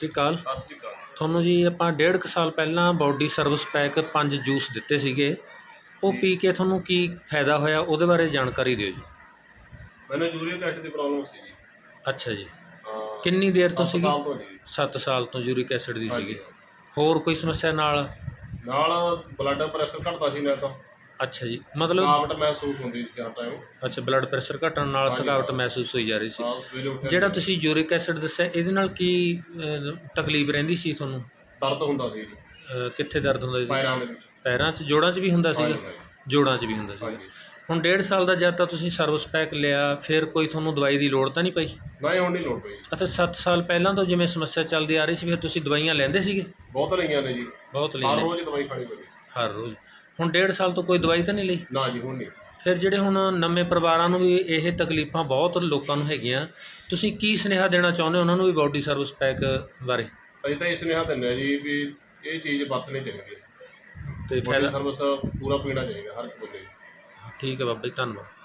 ਸਤਿ ਸ਼੍ਰੀ ਅਕਾਲ। ਸਤਿ ਸ਼੍ਰੀ ਅਕਾਲ। ਤੁਹਾਨੂੰ ਜੀ ਆਪਾਂ ਡੇਢ ਕੁ ਸਾਲ ਪਹਿਲਾਂ ਬਾਡੀ ਸਰਵਿਸ ਪੈਕ ਪੰਜ ਜੂਸ ਦਿੱਤੇ ਸੀਗੇ। ਉਹ ਪੀ ਕੇ ਤੁਹਾਨੂੰ ਕੀ ਫਾਇਦਾ ਹੋਇਆ? ਉਹਦੇ ਬਾਰੇ ਜਾਣਕਾਰੀ ਦਿਓ ਜੀ। ਮੈਨੂੰ ਯੂਰੀਕ ਐਸਿਡ ਦੀ ਪ੍ਰੋਬਲਮ ਸੀ ਜੀ। ਅੱਛਾ ਜੀ। ਹਾਂ ਕਿੰਨੀ ਦੇਰ ਤੋਂ ਸੱਤ ਸੀਗੀ? ਸਾਲ ਤੋਂ ਜੀ। 7 ਸਾਲ ਤੋਂ ਯੂਰਿਕ ਐਸਿਡ ਦੀ ਹਾਂਜੀ। ਸੀਗੀ। ਹੋਰ ਕੋਈ ਸਮੱਸਿਆ ਨਾਲ? ਨਾਲ ਬਲੱਡ ਪ੍ਰੈਸ਼ਰ ਘਟਦਾ ਸੀ ਨਾ ਤਾਂ। ਅੱਛਾ ਜੀ ਮਤਲਬ ਥਕਾਵਟ ਮਹਿਸੂਸ ਹੁੰਦੀ ਸੀ ਹਰ ਟਾਈਮ ਅੱਛਾ ਬਲੱਡ ਪ੍ਰੈਸ਼ਰ ਘਟਣ ਨਾਲ ਹਾਂਜੀ, ਥਕਾਵਟ। ਮਹਿਸੂਸ ਹੋਈ ਜਾ ਰਹੀ ਸੀ। ਸਵੇਰੇ ਜਿਹੜਾ ਤੁਸੀਂ ਯੂਰਿਕ ਐਸਿਡ ਦੱਸਿਆ ਇਹਦੇ ਨਾਲ ਕੀ ਅਹ, ਤਕਲੀਫ ਰਹਿੰਦੀ ਸੀ ਤੁਹਾਨੂੰ? ਦਰਦ ਹੁੰਦਾ ਸੀ ਜੀ। ਅਹ, ਕਿੱਥੇ ਦਰਦ ਹੁੰਦਾ ਸੀ? ਪੈਰਾਂ ਦੇ ਵਿੱਚ। ਪੈਰਾਂ 'ਚ ਜੋੜਾਂ 'ਚ ਵੀ ਹੁੰਦਾ ਸੀਗਾ? ਹਾਂਜੀ, ਜੋੜਾਂ 'ਚ ਵੀ ਹੁੰਦਾ ਸੀ। ਹਾਂਜੀ। ਹੁਣ ਡੇਢ ਸਾਲ ਦਾ ਜਦ ਤਾਂ ਤੁਸੀਂ ਸਰਵਿਸ ਪੈਕ ਲਿਆ ਫਿਰ ਕੋਈ ਤੁਹਾਨੂੰ ਦਵਾਈ ਦੀ ਲੋੜ ਤਾਂ ਨਹੀਂ ਪਈ? ਨਹੀਂ ਹੁਣ ਨਹੀਂ ਲੋੜ ਪਈ। ਅੱਛਾ 7 ਸਾਲ ਪਹਿਲਾਂ ਤੋਂ ਜਿਵੇਂ ਸਮੱਸਿਆ ਚੱਲਦੀ ਆ ਰਹੀ ਸੀ ਫਿਰ ਤੁਸੀਂ ਦਵਾਈਆਂ ਲੈਂਦੇ ਸੀਗੇ? ਬਹੁਤ ਲਈਆਂ ਨੇ ਜੀ। ਬਹੁਤ ਹਰ ਲਈਆਂ ਰੋਜ਼ ਦਵਾਈ ਖਾਣੀ ਪੈਂਦੀ ਸੀ। ਹਰ ਰੋਜ਼। ਹੁਣ ਡੇਢ ਸਾਲ ਤੋਂ ਕੋਈ ਦਵਾਈ ਤਾਂ ਨਹੀਂ ਲਈ? ਨਾ ਜੀ ਹੁਣ ਨਹੀਂ। ਫਿਰ ਜਿਹੜੇ ਹੁਣ ਨਵੇਂ ਪਰਿਵਾਰਾਂ ਨੂੰ ਵੀ ਇਹ ਤਕਲੀਫਾਂ ਬਹੁਤ ਲੋਕਾਂ ਨੂੰ ਹੈਗੀਆਂ ਤੁਸੀਂ ਕੀ ਸੁਨੇਹਾ ਦੇਣਾ ਚਾਹੁੰਦੇ ਹੋ ਉਹਨਾਂ ਨੂੰ ਵੀ ਬਾਡੀ ਸਰਵਿਸ ਪੈਕ ਬਾਰੇ? ਅਸੀਂ ਤਾਂ ਇਸ ਸੁਨੇਹਾ ਦਿੰਦੇ ਹਾਂ ਜੀ ਵੀ ਇਹ ਚੀਜ਼ ਵਰਤਣੀ ਚਾਹੀਦੀ ਹੈ। ਤੇ ਬੋਡੀ ਫਾਇਦਾ ਸਰਵਿਸ ਪੂਰਾ ਪੀਣਾ ਚਾਹੀਦਾ ਹਰ ਇੱਕ ਬੰਦੇ ਨੂੰ। ਠੀਕ ਹੈ ਬਾਬਾ ਜੀ ਧੰਨਵਾਦ।